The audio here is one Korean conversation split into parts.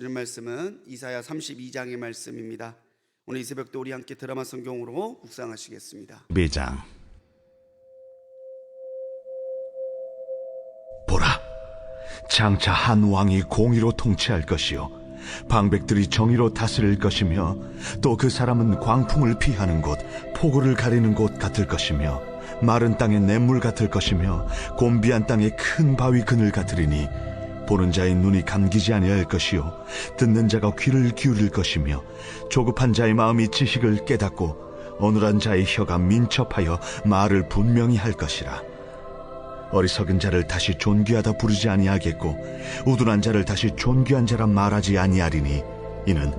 들은 말씀은 이사야 32장의 말씀입니다. 오늘 이 새벽도 우리 함께 드라마 성경으로 묵상하시겠습니다. 매장 보라 장차 한 왕이 공의로 통치할 것이요 방백들이 정의로 다스릴 것이며 또 그 사람은 광풍을 피하는 곳 폭우를 가리는 곳 같을 것이며 마른 땅의 냇물 같을 것이며 곤비한 땅의 큰 바위 그늘 같으리니 보는 자의 눈이 감기지 아니할 것이요. 듣는 자가 귀를 기울일 것이며 조급한 자의 마음이 지식을 깨닫고 어눌한 자의 혀가 민첩하여 말을 분명히 할 것이라. 어리석은 자를 다시 존귀하다 부르지 아니하겠고 우둔한 자를 다시 존귀한 자라 말하지 아니하리니 이는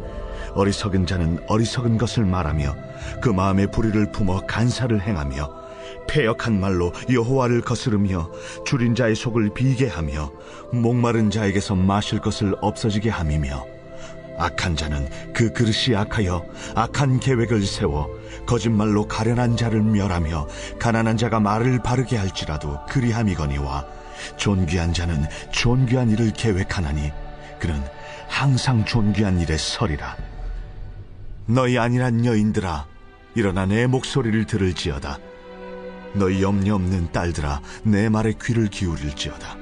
어리석은 자는 어리석은 것을 말하며 그 마음에 불의를 품어 간사를 행하며 패역한 말로 여호와를 거스르며 줄인 자의 속을 비게 하며 목마른 자에게서 마실 것을 없어지게 함이며 악한 자는 그 그릇이 악하여 악한 계획을 세워 거짓말로 가련한 자를 멸하며 가난한 자가 말을 바르게 할지라도 그리함이거니와 존귀한 자는 존귀한 일을 계획하나니 그는 항상 존귀한 일에 서리라. 너희 아니란 여인들아 일어나 내 목소리를 들을지어다 너희 염려 없는 딸들아 내 말에 귀를 기울일지어다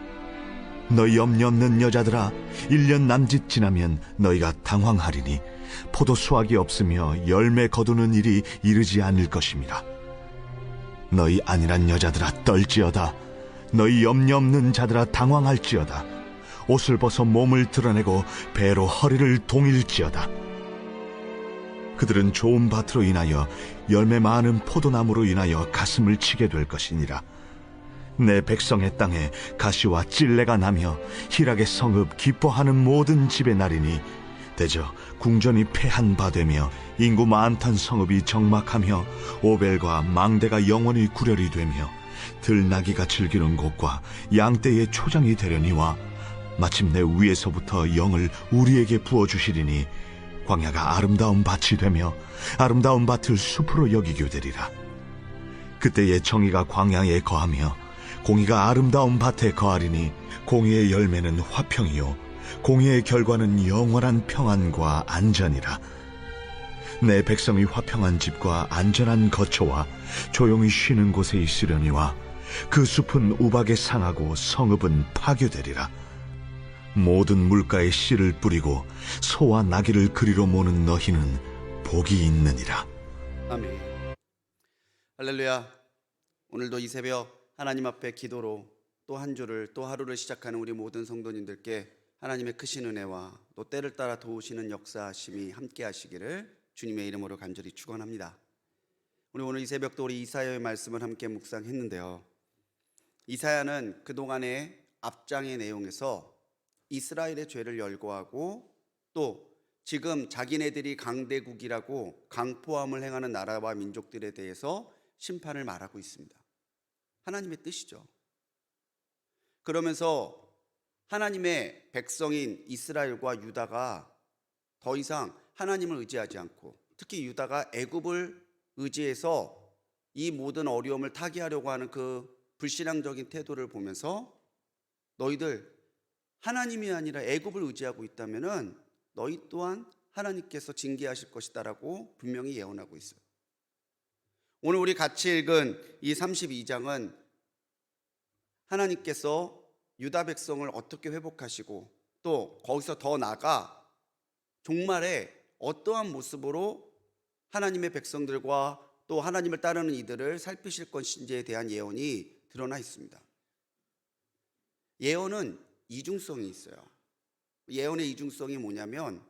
너희 염려 없는 여자들아 일년 남짓 지나면 너희가 당황하리니 포도 수확이 없으며 열매 거두는 일이 이르지 않을 것입니다. 너희 아니란 여자들아 떨지어다. 너희 염려 없는 자들아 당황할지어다. 옷을 벗어 몸을 드러내고 배로 허리를 동일지어다. 그들은 좋은 밭으로 인하여 열매 많은 포도나무로 인하여 가슴을 치게 될 것이니라. 내 백성의 땅에 가시와 찔레가 나며 희락의 성읍 기뻐하는 모든 집의 날이니 대저 궁전이 패한 바 되며 인구 많던 성읍이 정막하며 오벨과 망대가 영원히 구렬이 되며 들나귀가 즐기는 곳과 양떼의 초장이 되려니와 마침내 위에서부터 영을 우리에게 부어 주시리니 광야가 아름다운 밭이 되며 아름다운 밭을 숲으로 여기게 되리라. 그때의 정의가 광야에 거하며 공의가 아름다운 밭에 거하리니 공의의 열매는 화평이요 공의의 결과는 영원한 평안과 안전이라. 내 백성이 화평한 집과 안전한 거처와 조용히 쉬는 곳에 있으려니와 그 숲은 우박에 상하고 성읍은 파괴되리라 모든 물가에 씨를 뿌리고 소와 나귀를 그리로 모는 너희는 복이 있느니라 아멘. 할렐루야. 오늘도 이 새벽 하나님 앞에 기도로 또 한 주를 또 하루를 시작하는 우리 모든 성도님들께 하나님의 크신 은혜와 또 때를 따라 도우시는 역사하심이 함께 하시기를 주님의 이름으로 간절히 축원합니다. 우리 오늘 이 새벽도 우리 이사야의 말씀을 함께 묵상했는데요. 이사야는 그동안의 앞장의 내용에서 이스라엘의 죄를 열거하고 또 지금 자기네들이 강대국이라고 강포함을 행하는 나라와 민족들에 대해서 심판을 말하고 있습니다. 하나님의 뜻이죠. 그러면서 하나님의 백성인 이스라엘과 유다가 더 이상 하나님을 의지하지 않고 특히 유다가 애굽을 의지해서 이 모든 어려움을 타개하려고 하는 그 불신앙적인 태도를 보면서 너희들 하나님이 아니라 애굽을 의지하고 있다면은 너희 또한 하나님께서 징계하실 것이다라고 분명히 예언하고 있어요. 오늘 우리 같이 읽은 이 32장은 하나님께서 유다 백성을 어떻게 회복하시고 또 거기서 더 나가 종말에 어떠한 모습으로 하나님의 백성들과 또 하나님을 따르는 이들을 살피실 것인지에 대한 예언이 드러나 있습니다. 예언은 이중성이 있어요. 예언의 이중성이 뭐냐면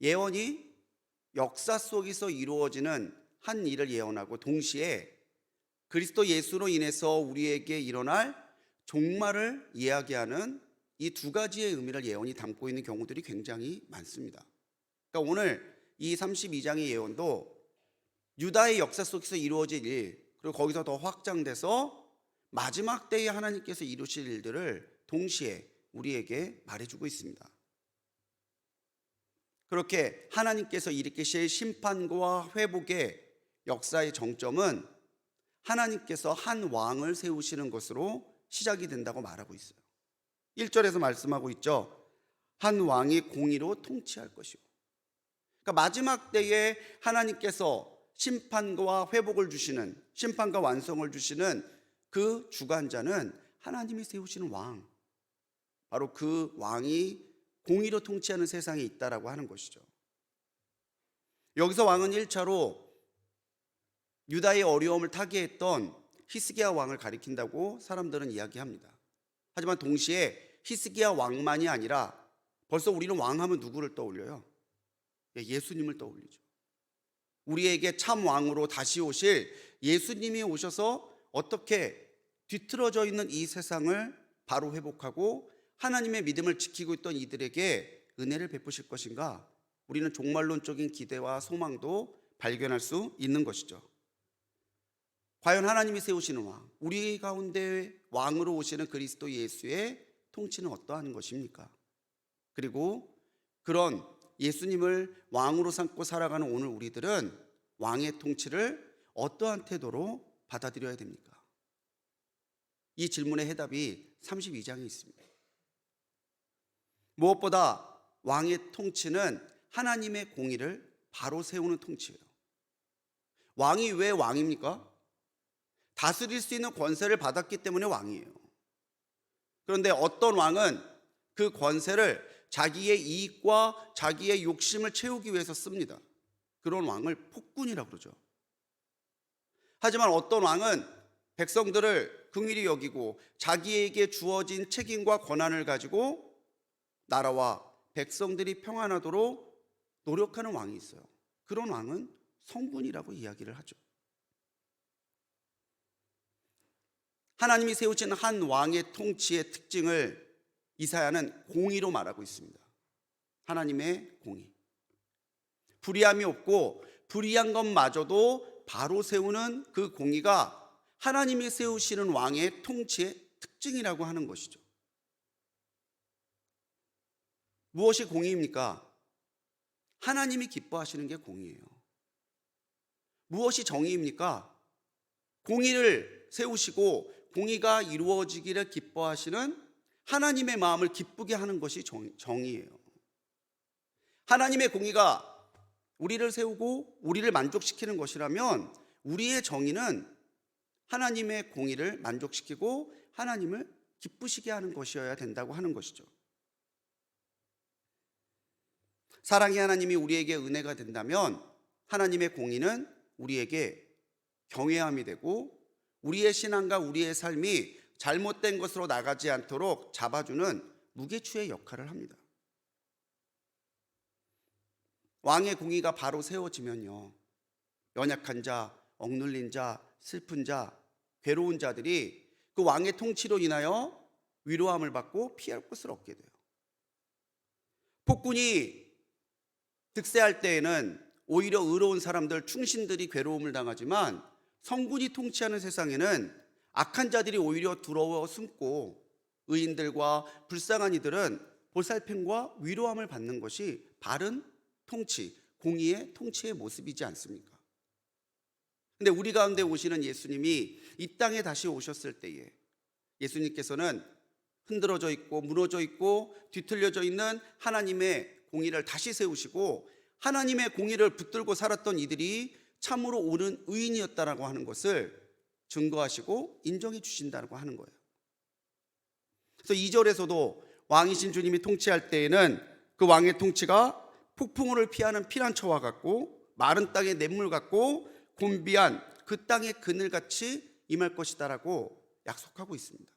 예언이 역사 속에서 이루어지는 한 일을 예언하고 동시에 그리스도 예수로 인해서 우리에게 일어날 종말을 이야기하는 이 두 가지의 의미를 예언이 담고 있는 경우들이 굉장히 많습니다. 그러니까 오늘 이 32장의 예언도 유다의 역사 속에서 이루어질 일, 그리고 거기서 더 확장돼서 마지막 때에 하나님께서 이루실 일들을 동시에 우리에게 말해주고 있습니다. 그렇게 하나님께서 일으키실 심판과 회복의 역사의 정점은 하나님께서 한 왕을 세우시는 것으로 시작이 된다고 말하고 있어요. 1절에서 말씀하고 있죠. 한 왕이 공의로 통치할 것이고 그러니까 마지막 때에 하나님께서 심판과 회복을 주시는 심판과 완성을 주시는 그 주관자는 하나님이 세우시는 왕 바로 그 왕이 공의로 통치하는 세상에 있다라고 하는 것이죠. 여기서 왕은 1차로 유다의 어려움을 타개했던 히스기야 왕을 가리킨다고 사람들은 이야기합니다. 하지만 동시에 히스기야 왕만이 아니라 벌써 우리는 왕하면 누구를 떠올려요? 예, 예수님을 떠올리죠. 우리에게 참 왕으로 다시 오실 예수님이 오셔서 어떻게 뒤틀어져 있는 이 세상을 바로 회복하고 하나님의 믿음을 지키고 있던 이들에게 은혜를 베푸실 것인가? 우리는 종말론적인 기대와 소망도 발견할 수 있는 것이죠. 과연 하나님이 세우시는 왕, 우리 가운데 왕으로 오시는 그리스도 예수의 통치는 어떠한 것입니까? 그리고 그런 예수님을 왕으로 삼고 살아가는 오늘 우리들은 왕의 통치를 어떠한 태도로 받아들여야 됩니까? 이 질문의 해답이 32장에 있습니다. 무엇보다 왕의 통치는 하나님의 공의를 바로 세우는 통치예요. 왕이 왜 왕입니까? 다스릴 수 있는 권세를 받았기 때문에 왕이에요. 그런데 어떤 왕은 그 권세를 자기의 이익과 자기의 욕심을 채우기 위해서 씁니다. 그런 왕을 폭군이라고 그러죠. 하지만 어떤 왕은 백성들을 긍휼히 여기고 자기에게 주어진 책임과 권한을 가지고 나라와 백성들이 평안하도록 노력하는 왕이 있어요. 그런 왕은 성군이라고 이야기를 하죠. 하나님이 세우신 한 왕의 통치의 특징을 이사야는 공의로 말하고 있습니다. 하나님의 공의. 불의함이 없고 불의한 것마저도 바로 세우는 그 공의가 하나님이 세우시는 왕의 통치의 특징이라고 하는 것이죠. 무엇이 공의입니까? 하나님이 기뻐하시는 게 공의예요. 무엇이 정의입니까? 공의를 세우시고 공의가 이루어지기를 기뻐하시는 하나님의 마음을 기쁘게 하는 것이 정, 정의예요. 하나님의 공의가 우리를 세우고 우리를 만족시키는 것이라면 우리의 정의는 하나님의 공의를 만족시키고 하나님을 기쁘시게 하는 것이어야 된다고 하는 것이죠. 사랑의 하나님이 우리에게 은혜가 된다면 하나님의 공의는 우리에게 경외함이 되고 우리의 신앙과 우리의 삶이 잘못된 것으로 나가지 않도록 잡아주는 무게추의 역할을 합니다. 왕의 공의가 바로 세워지면요. 연약한 자, 억눌린 자, 슬픈 자, 괴로운 자들이 그 왕의 통치로 인하여 위로함을 받고 피할 곳을 얻게 돼요. 폭군이 득세할 때에는 오히려 의로운 사람들, 충신들이 괴로움을 당하지만 성군이 통치하는 세상에는 악한 자들이 오히려 두려워 숨고 의인들과 불쌍한 이들은 보살핌과 위로함을 받는 것이 바른 통치, 공의의 통치의 모습이지 않습니까? 근데 우리 가운데 오시는 예수님이 이 땅에 다시 오셨을 때에 예수님께서는 흔들어져 있고 무너져 있고 뒤틀려져 있는 하나님의 공의를 다시 세우시고 하나님의 공의를 붙들고 살았던 이들이 참으로 옳은 의인이었다라고 하는 것을 증거하시고 인정해 주신다고 하는 거예요. 그래서 2절에서도 왕이신 주님이 통치할 때에는 그 왕의 통치가 폭풍우를 피하는 피난처와 같고 마른 땅의 냇물 같고 곤비한 그 땅의 그늘같이 임할 것이다라고 약속하고 있습니다.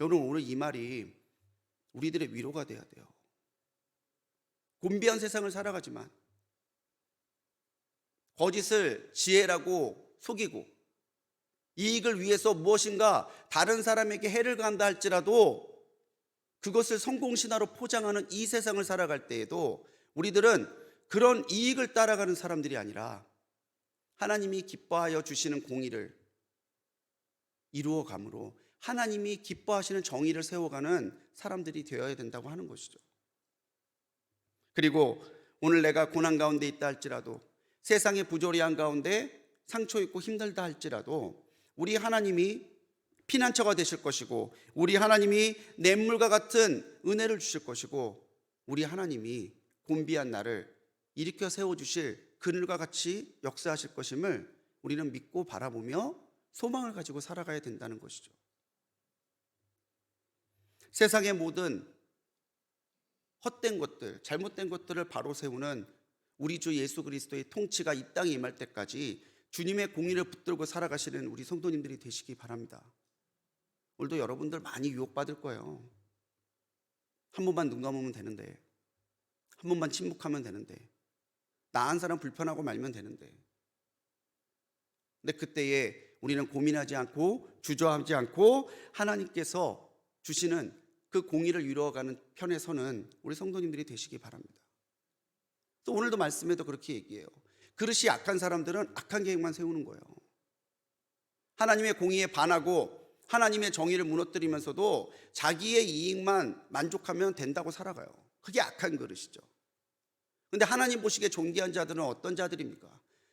여러분 오늘 이 말이 우리들의 위로가 돼야 돼요. 곤비한 세상을 살아가지만 거짓을 지혜라고 속이고 이익을 위해서 무엇인가 다른 사람에게 해를 간다 할지라도 그것을 성공신화로 포장하는 이 세상을 살아갈 때에도 우리들은 그런 이익을 따라가는 사람들이 아니라 하나님이 기뻐하여 주시는 공의를 이루어 감으로 하나님이 기뻐하시는 정의를 세워가는 사람들이 되어야 된다고 하는 것이죠. 그리고 오늘 내가 고난 가운데 있다 할지라도 세상의 부조리한 가운데 상처 있고 힘들다 할지라도 우리 하나님이 피난처가 되실 것이고 우리 하나님이 냇물과 같은 은혜를 주실 것이고 우리 하나님이 곤비한 나를 일으켜 세워 주실 그늘과 같이 역사하실 것임을 우리는 믿고 바라보며 소망을 가지고 살아가야 된다는 것이죠. 세상의 모든 헛된 것들, 잘못된 것들을 바로 세우는 우리 주 예수 그리스도의 통치가 이 땅에 임할 때까지 주님의 공의를 붙들고 살아가시는 우리 성도님들이 되시기 바랍니다. 오늘도 여러분들 많이 유혹받을 거예요. 한 번만 눈 감으면 되는데, 한 번만 침묵하면 되는데, 나 한 사람 불편하고 말면 되는데. 근데 그때에 우리는 고민하지 않고 주저하지 않고 하나님께서 주시는 그 공의를 이루어가는 편에 서는 우리 성도님들이 되시기 바랍니다. 또 오늘도 말씀에도 그렇게 얘기해요. 그릇이 약한 사람들은 악한 계획만 세우는 거예요. 하나님의 공의에 반하고 하나님의 정의를 무너뜨리면서도 자기의 이익만 만족하면 된다고 살아가요. 그게 악한 그릇이죠. 근데 하나님 보시기에 존귀한 자들은 어떤 자들입니까?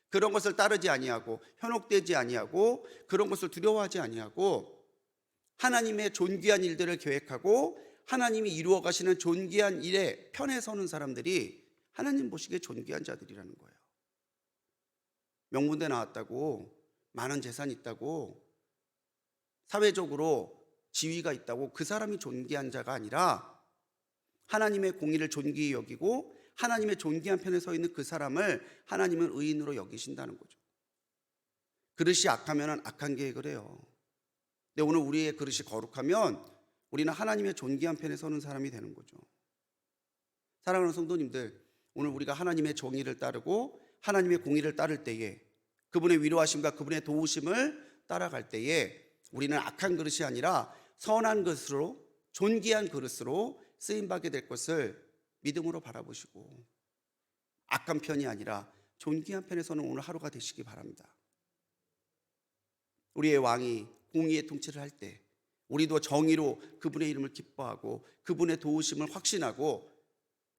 그런 것을 따르지 아니하고 현혹되지 아니하고 그런 것을 두려워하지 아니하고 하나님의 존귀한 일들을 계획하고 하나님이 이루어 가시는 존귀한 일에 편에 서는 사람들이 하나님 보시기에 존귀한 자들이라는 거예요. 명문대 나왔다고 많은 재산이 있다고 사회적으로 지위가 있다고 그 사람이 존귀한 자가 아니라 하나님의 공의를 존귀히 여기고 하나님의 존귀한 편에 서 있는 그 사람을 하나님은 의인으로 여기신다는 거죠. 그릇이 악하면 악한 계획을 해요. 근데 오늘 우리의 그릇이 거룩하면 우리는 하나님의 존귀한 편에 서는 사람이 되는 거죠. 사랑하는 성도님들, 오늘 우리가 하나님의 정의를 따르고 하나님의 공의를 따를 때에 그분의 위로하심과 그분의 도우심을 따라갈 때에 우리는 악한 그릇이 아니라 선한 그릇으로 존귀한 그릇으로 쓰임 받게 될 것을 믿음으로 바라보시고 악한 편이 아니라 존귀한 편에서는 오늘 하루가 되시기 바랍니다. 우리의 왕이 공의의 통치를 할 때 우리도 정의로 그분의 이름을 기뻐하고 그분의 도우심을 확신하고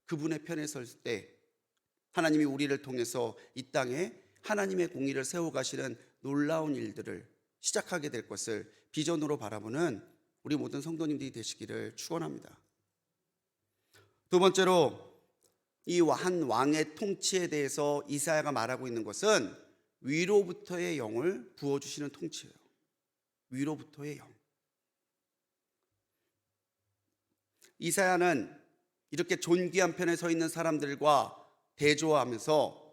그분의 편에 설 때 하나님이 우리를 통해서 이 땅에 하나님의 공의를 세워 가시는 놀라운 일들을 시작하게 될 것을 비전으로 바라보는 우리 모든 성도님들이 되시기를 축원합니다. 두 번째로 이 한 왕의 통치에 대해서 이사야가 말하고 있는 것은 위로부터의 영을 부어 주시는 통치예요. 위로부터의 영. 이사야는 이렇게 존귀한 편에 서 있는 사람들과 대조하면서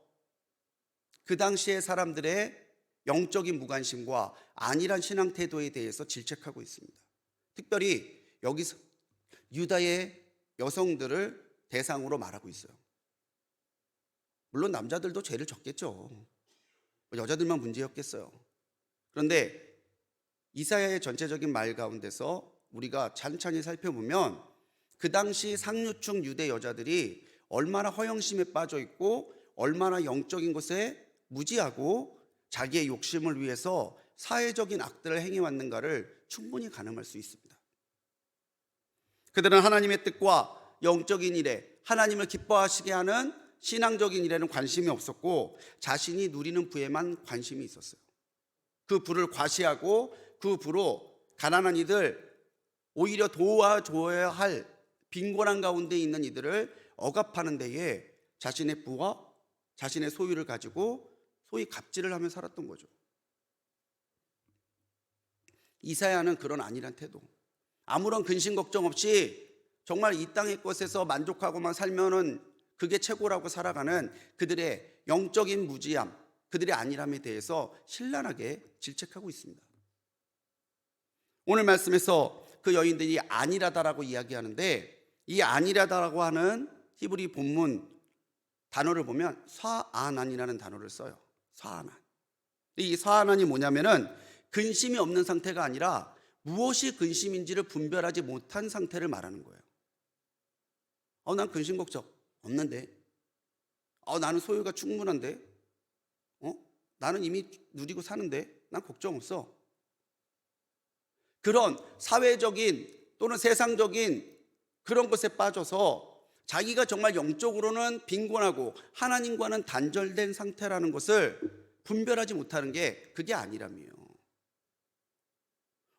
그 당시의 사람들의 영적인 무관심과 안일한 신앙 태도에 대해서 질책하고 있습니다. 특별히 여기서 유다의 여성들을 대상으로 말하고 있어요. 물론 남자들도 죄를 졌겠죠. 뭐 여자들만 문제였겠어요. 그런데 이사야의 전체적인 말 가운데서 우리가 찬찬히 살펴보면 그 당시 상류층 유대 여자들이 얼마나 허영심에 빠져 있고 얼마나 영적인 것에 무지하고 자기의 욕심을 위해서 사회적인 악들을 행해 왔는가를 충분히 가늠할 수 있습니다. 그들은 하나님의 뜻과 영적인 일에 하나님을 기뻐하시게 하는 신앙적인 일에는 관심이 없었고 자신이 누리는 부에만 관심이 있었어요. 그 부를 과시하고 그 부로 가난한 이들 오히려 도와줘야 할 빈곤한 가운데 있는 이들을 억압하는 데에 자신의 부와 자신의 소유를 가지고 소위 갑질을 하며 살았던 거죠. 이사야는 그런 안일한 태도. 아무런 근심 걱정 없이 정말 이 땅의 것에서 만족하고만 살면은 그게 최고라고 살아가는 그들의 영적인 무지함, 그들의 안일함에 대해서 신랄하게 질책하고 있습니다. 오늘 말씀에서 그 여인들이 안일하다라고 이야기하는데 이 안일하다라고 하는 히브리 본문 단어를 보면 사안안이라는 단어를 써요. 사안안. 이 사안안이 뭐냐면은 근심이 없는 상태가 아니라 무엇이 근심인지를 분별하지 못한 상태를 말하는 거예요. 어, 난 근심 걱정 없는데. 어, 나는 소유가 충분한데. 어? 나는 이미 누리고 사는데. 난 걱정 없어. 그런 사회적인 또는 세상적인 그런 것에 빠져서 자기가 정말 영적으로는 빈곤하고 하나님과는 단절된 상태라는 것을 분별하지 못하는 게 그게 아니라며요.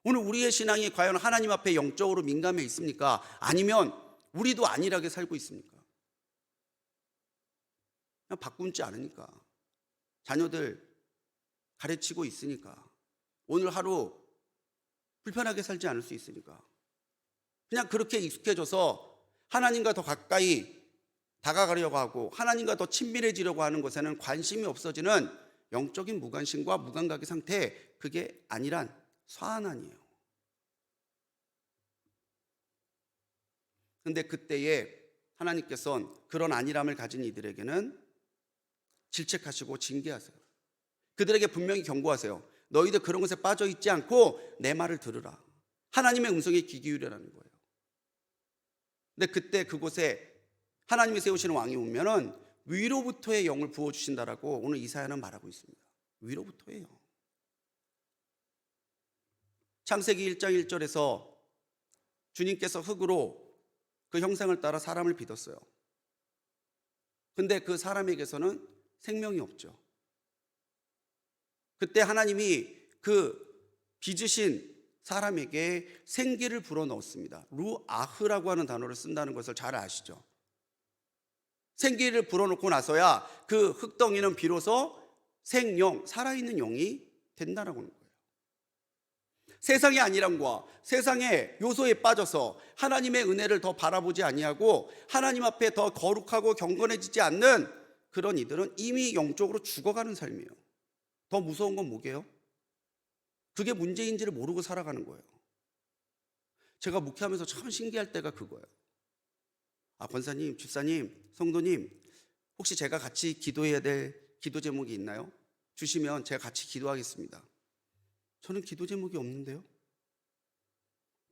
오늘 우리의 신앙이 과연 하나님 앞에 영적으로 민감해 있습니까? 아니면 우리도 안일하게 살고 있습니까? 그냥 바꿈지 않으니까. 자녀들 가르치고 있으니까. 오늘 하루 불편하게 살지 않을 수 있으니까. 그냥 그렇게 익숙해져서 하나님과 더 가까이 다가가려고 하고 하나님과 더 친밀해지려고 하는 것에는 관심이 없어지는 영적인 무관심과 무감각의 상태 그게 아니란 사안아니에요. 근데 그때에 하나님께서는 그런 안일함을 가진 이들에게는 질책하시고 징계하세요. 그들에게 분명히 경고하세요. 너희들 그런 것에 빠져 있지 않고 내 말을 들으라. 하나님의 음성에 귀 기울여라는 거예요. 근데 그때 그곳에 하나님이 세우시는 왕이 오면은 위로부터의 영을 부어 주신다라고 오늘 이사야는 말하고 있습니다. 위로부터의 영. 창세기 1장 1절에서 주님께서 흙으로 그 형상을 따라 사람을 빚었어요. 근데 그 사람에게서는 생명이 없죠. 그때 하나님이 그 빚으신 사람에게 생기를 불어넣었습니다. 루아흐라고 하는 단어를 쓴다는 것을 잘 아시죠? 생기를 불어넣고 나서야 그 흙덩이는 비로소 생영, 살아있는 영이 된다라고 하는 거예요. 세상의 안일함과 세상의 요소에 빠져서 하나님의 은혜를 더 바라보지 아니하고 하나님 앞에 더 거룩하고 경건해지지 않는 그런 이들은 이미 영적으로 죽어가는 삶이에요. 더 무서운 건 뭐게요? 그게 문제인지를 모르고 살아가는 거예요. 제가 목회하면서 참 신기할 때가 그거예요. 아, 권사님, 집사님, 성도님, 혹시 제가 같이 기도해야 될 기도 제목이 있나요? 주시면 제가 같이 기도하겠습니다. 저는 기도 제목이 없는데요.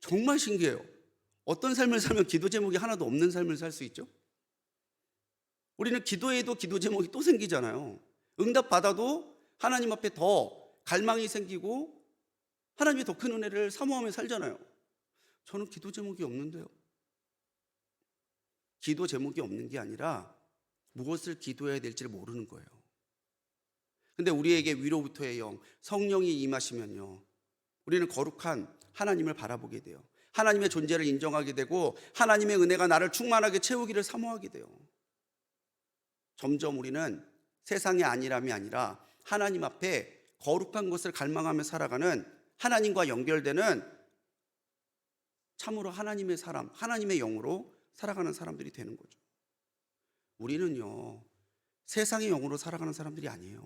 정말 신기해요. 어떤 삶을 살면 기도 제목이 하나도 없는 삶을 살 수 있죠? 우리는 기도해도 기도 제목이 또 생기잖아요. 응답 받아도 하나님 앞에 더 갈망이 생기고 하나님의 더 큰 은혜를 사모하며 살잖아요. 저는 기도 제목이 없는데요. 기도 제목이 없는 게 아니라 무엇을 기도해야 될지를 모르는 거예요. 근데 우리에게 위로부터의 영, 성령이 임하시면요. 우리는 거룩한 하나님을 바라보게 돼요. 하나님의 존재를 인정하게 되고 하나님의 은혜가 나를 충만하게 채우기를 사모하게 돼요. 점점 우리는 세상의 안일함이 아니라 하나님 앞에 거룩한 것을 갈망하며 살아가는 하나님과 연결되는 참으로 하나님의 사람, 하나님의 영으로 살아가는 사람들이 되는 거죠. 우리는요, 세상의 영으로 살아가는 사람들이 아니에요.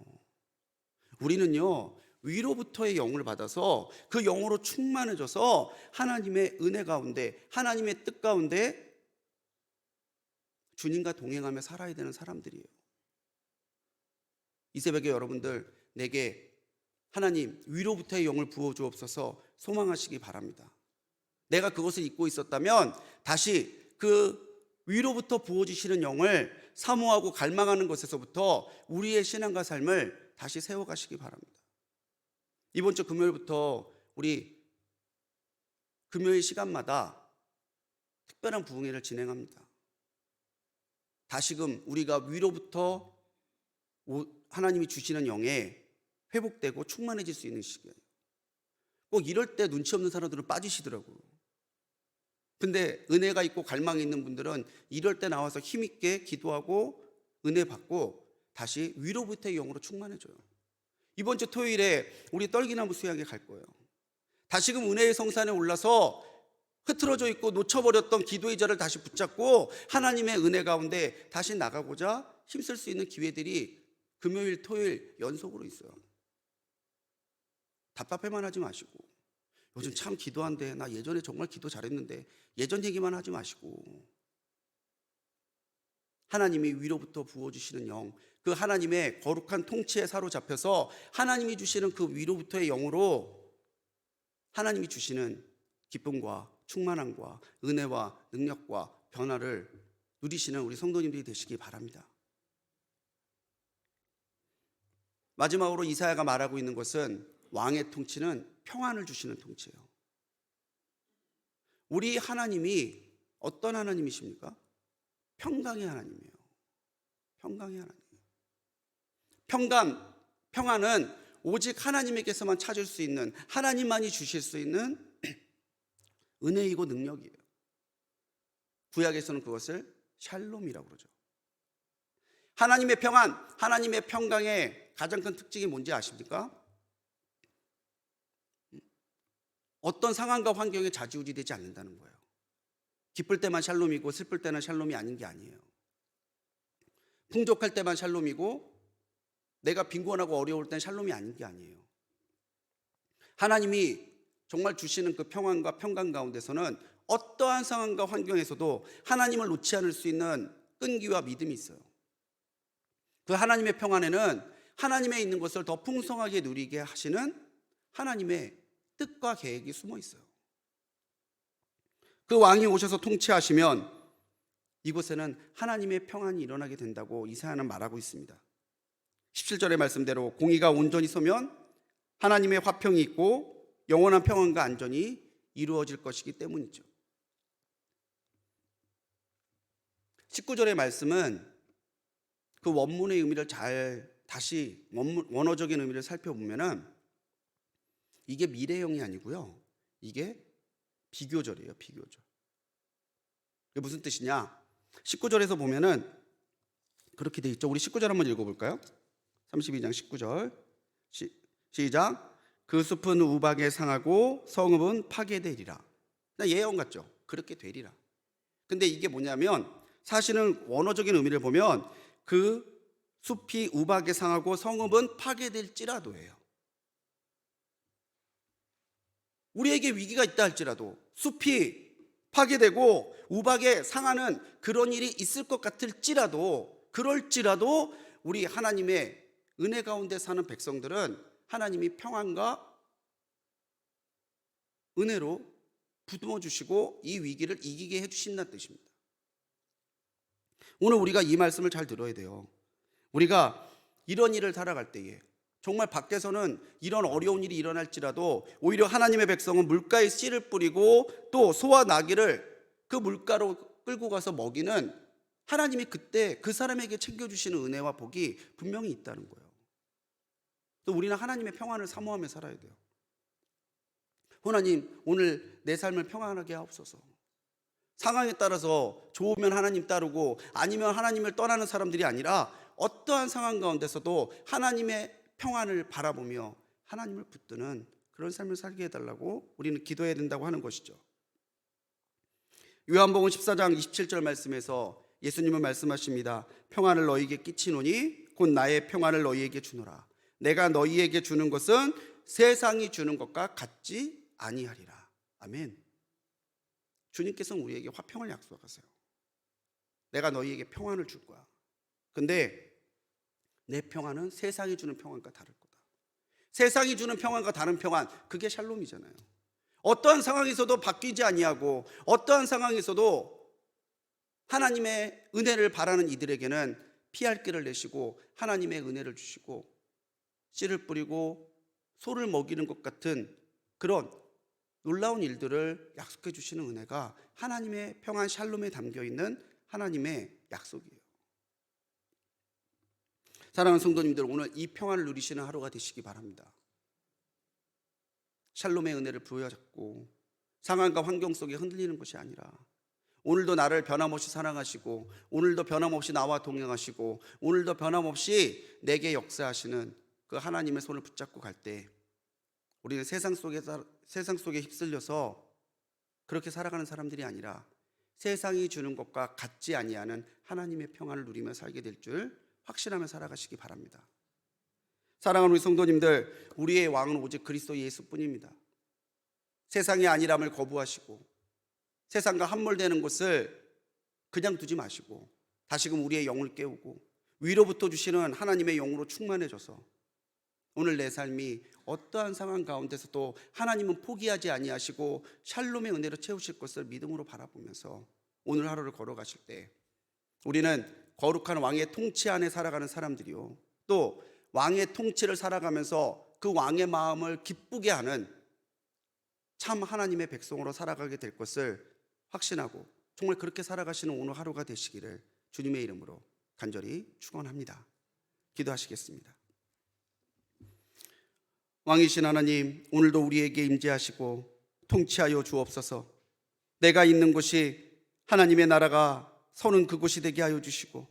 우리는요, 위로부터의 영을 받아서 그 영으로 충만해져서 하나님의 은혜 가운데, 하나님의 뜻 가운데 주님과 동행하며 살아야 되는 사람들이에요. 이 새벽에 여러분들 내게 하나님 위로부터의 영을 부어 주옵소서 소망하시기 바랍니다. 내가 그것을 잊고 있었다면 다시 그 위로부터 부어 주시는 영을 사모하고 갈망하는 것에서부터 우리의 신앙과 삶을 다시 세워 가시기 바랍니다. 이번 주 금요일부터 우리 금요일 시간마다 특별한 부흥회를 진행합니다. 다시금 우리가 위로부터 하나님이 주시는 영에 회복되고 충만해질 수 있는 시기예요. 꼭 이럴 때 눈치 없는 사람들은 빠지시더라고요. 근데 은혜가 있고 갈망이 있는 분들은 이럴 때 나와서 힘있게 기도하고 은혜 받고 다시 위로부터의 영으로 충만해져요. 이번 주 토요일에 우리 떨기나무 수양에 갈 거예요. 다시금 은혜의 성산에 올라서 흐트러져 있고 놓쳐버렸던 기도의 자를 다시 붙잡고 하나님의 은혜 가운데 다시 나가고자 힘쓸 수 있는 기회들이 금요일, 토요일 연속으로 있어요. 답답해만 하지 마시고 요즘 참 기도한데 나 예전에 정말 기도 잘했는데 예전 얘기만 하지 마시고 하나님이 위로부터 부어주시는 영, 그 하나님의 거룩한 통치에 사로잡혀서 하나님이 주시는 그 위로부터의 영으로 하나님이 주시는 기쁨과 충만함과 은혜와 능력과 변화를 누리시는 우리 성도님들이 되시기 바랍니다. 마지막으로 이사야가 말하고 있는 것은 왕의 통치는 평안을 주시는 통치예요. 우리 하나님이 어떤 하나님이십니까? 평강의 하나님이에요. 평강의 하나님. 평강, 평안은 오직 하나님에게서만 찾을 수 있는 하나님만이 주실 수 있는 은혜이고 능력이에요. 구약에서는 그것을 샬롬이라고 그러죠. 하나님의 평안, 하나님의 평강의 가장 큰 특징이 뭔지 아십니까? 어떤 상황과 환경에 좌지우지되지 않는다는 거예요. 기쁠 때만 샬롬이고 슬플 때는 샬롬이 아닌 게 아니에요. 풍족할 때만 샬롬이고 내가 빈곤하고 어려울 땐 샬롬이 아닌 게 아니에요. 하나님이 정말 주시는 그 평안과 평강 가운데서는 어떠한 상황과 환경에서도 하나님을 놓지 않을 수 있는 끈기와 믿음이 있어요. 그 하나님의 평안에는 하나님의 있는 것을 더 풍성하게 누리게 하시는 하나님의 뜻과 계획이 숨어 있어요. 그 왕이 오셔서 통치하시면 이곳에는 하나님의 평안이 일어나게 된다고 이사야는 말하고 있습니다. 17절의 말씀대로 공의가 온전히 서면 하나님의 화평이 있고 영원한 평안과 안전이 이루어질 것이기 때문이죠. 19절의 말씀은 그 원문의 의미를 잘 다시 원문, 원어적인 의미를 살펴보면은 이게 미래형이 아니고요. 이게 비교절이에요. 비교절. 이게 무슨 뜻이냐? 19절에서 보면은 그렇게 돼 있죠. 우리 19절 한번 읽어볼까요? 32장 19절 시, 시작. 그 숲은 우박에 상하고 성읍은 파괴되리라. 나 예언 같죠? 그렇게 되리라. 근데 이게 뭐냐면 사실은 원어적인 의미를 보면 그 숲이 우박에 상하고 성읍은 파괴될지라도예요. 우리에게 위기가 있다 할지라도 숲이 파괴되고 우박에 상하는 그런 일이 있을 것 같을지라도 그럴지라도 우리 하나님의 은혜 가운데 사는 백성들은 하나님이 평안과 은혜로 부듬어 주시고 이 위기를 이기게 해 주신다는 뜻입니다. 오늘 우리가 이 말씀을 잘 들어야 돼요. 우리가 이런 일을 살아갈 때에 정말 밖에서는 이런 어려운 일이 일어날지라도 오히려 하나님의 백성은 물가에 씨를 뿌리고 또 소와 나귀를 그 물가로 끌고 가서 먹이는 하나님이 그때 그 사람에게 챙겨주시는 은혜와 복이 분명히 있다는 거예요. 또 우리는 하나님의 평안을 사모하며 살아야 돼요. 하나님, 오늘 내 삶을 평안하게 하옵소서. 상황에 따라서 좋으면 하나님 따르고 아니면 하나님을 떠나는 사람들이 아니라 어떠한 상황 가운데서도 하나님의 평안을 바라보며 하나님을 붙드는 그런 삶을 살게 해달라고 우리는 기도해야 된다고 하는 것이죠. 요한복음 14장 27절 말씀에서 예수님은 말씀하십니다. 평안을 너희에게 끼치노니 곧 나의 평안을 너희에게 주노라. 내가 너희에게 주는 것은 세상이 주는 것과 같지 아니하리라. 아멘. 주님께서는 우리에게 화평을 약속하세요. 내가 너희에게 평안을 줄 거야. 근데 내 평안은 세상이 주는 평안과 다를 거다. 세상이 주는 평안과 다른 평안, 그게 샬롬이잖아요. 어떠한 상황에서도 바뀌지 아니하고 어떠한 상황에서도 하나님의 은혜를 바라는 이들에게는 피할 길을 내시고 하나님의 은혜를 주시고 씨를 뿌리고 소를 먹이는 것 같은 그런 놀라운 일들을 약속해 주시는 은혜가 하나님의 평안 샬롬에 담겨 있는 하나님의 약속이에요. 사랑하는 성도님들 오늘 이 평안을 누리시는 하루가 되시기 바랍니다. 샬롬의 은혜를 부여잡고 상황과 환경 속에 흔들리는 것이 아니라 오늘도 나를 변함없이 사랑하시고 오늘도 변함없이 나와 동행하시고 오늘도 변함없이 내게 역사하시는 그 하나님의 손을 붙잡고 갈 때 우리는 세상 속에 세상 속에 휩쓸려서 그렇게 살아가는 사람들이 아니라 세상이 주는 것과 같지 아니하는 하나님의 평안을 누리며 살게 될 줄 확신하며 살아가시기 바랍니다. 사랑하는 우리 성도님들, 우리의 왕은 오직 그리스도 예수뿐입니다. 세상의 안일함을 거부하시고 세상과 함몰되는 것을 그냥 두지 마시고 다시금 우리의 영을 깨우고 위로부터 주시는 하나님의 영으로 충만해져서 오늘 내 삶이 어떠한 상황 가운데서도 하나님은 포기하지 아니하시고 샬롬의 은혜로 채우실 것을 믿음으로 바라보면서 오늘 하루를 걸어가실 때 우리는 거룩한 왕의 통치 안에 살아가는 사람들이요 또 왕의 통치를 살아가면서 그 왕의 마음을 기쁘게 하는 참 하나님의 백성으로 살아가게 될 것을 확신하고 정말 그렇게 살아가시는 오늘 하루가 되시기를 주님의 이름으로 간절히 축원합니다. 기도하시겠습니다. 왕이신 하나님, 오늘도 우리에게 임재하시고 통치하여 주옵소서. 내가 있는 곳이 하나님의 나라가 서는 그곳이 되게 하여 주시고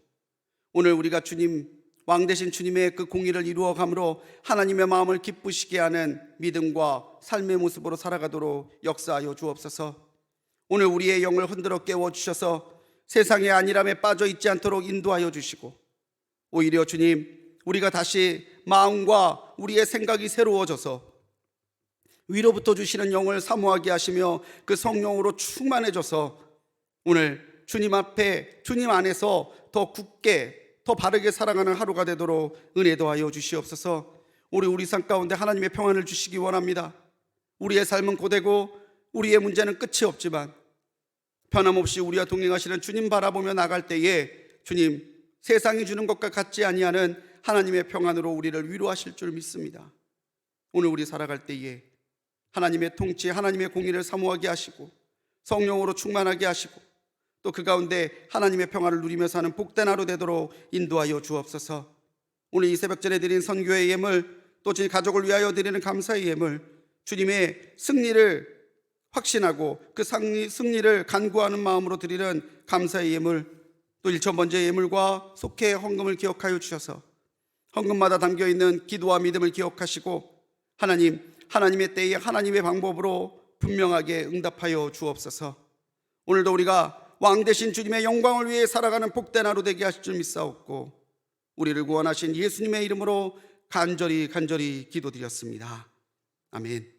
오늘 우리가 주님 왕 대신 주님의 그 공의를 이루어 감으로 하나님의 마음을 기쁘시게 하는 믿음과 삶의 모습으로 살아가도록 역사하여 주옵소서. 오늘 우리의 영을 흔들어 깨워 주셔서 세상의 안일함에 빠져 있지 않도록 인도하여 주시고 오히려 주님 우리가 다시 마음과 우리의 생각이 새로워져서 위로부터 주시는 영을 사모하게 하시며 그 성령으로 충만해져서 오늘 주님 앞에 주님 안에서 더 굳게 더 바르게 살아가는 하루가 되도록 은혜 더하여 주시옵소서. 우리 우리 삶 가운데 하나님의 평안을 주시기 원합니다. 우리의 삶은 고되고 우리의 문제는 끝이 없지만 변함없이 우리와 동행하시는 주님 바라보며 나갈 때에 주님 세상이 주는 것과 같지 아니하는 하나님의 평안으로 우리를 위로하실 줄 믿습니다. 오늘 우리 살아갈 때에 하나님의 통치, 하나님의 공의를 사모하게 하시고 성령으로 충만하게 하시고 또 그 가운데 하나님의 평화를 누리며 사는 복된 하루 되도록 인도하여 주옵소서. 오늘 이 새벽 전에 드린 선교의 예물 또 제 가족을 위하여 드리는 감사의 예물 주님의 승리를 확신하고 그 승리, 승리를 간구하는 마음으로 드리는 감사의 예물 또 일천 번째 예물과 속해 헌금을 기억하여 주셔서 헌금마다 담겨 있는 기도와 믿음을 기억하시고 하나님 하나님의 때에 하나님의 방법으로 분명하게 응답하여 주옵소서. 오늘도 우리가 왕 대신 주님의 영광을 위해 살아가는 복된 하루 되게 하실 줄 믿사옵고 우리를 구원하신 예수님의 이름으로 간절히 간절히 기도드렸습니다. 아멘.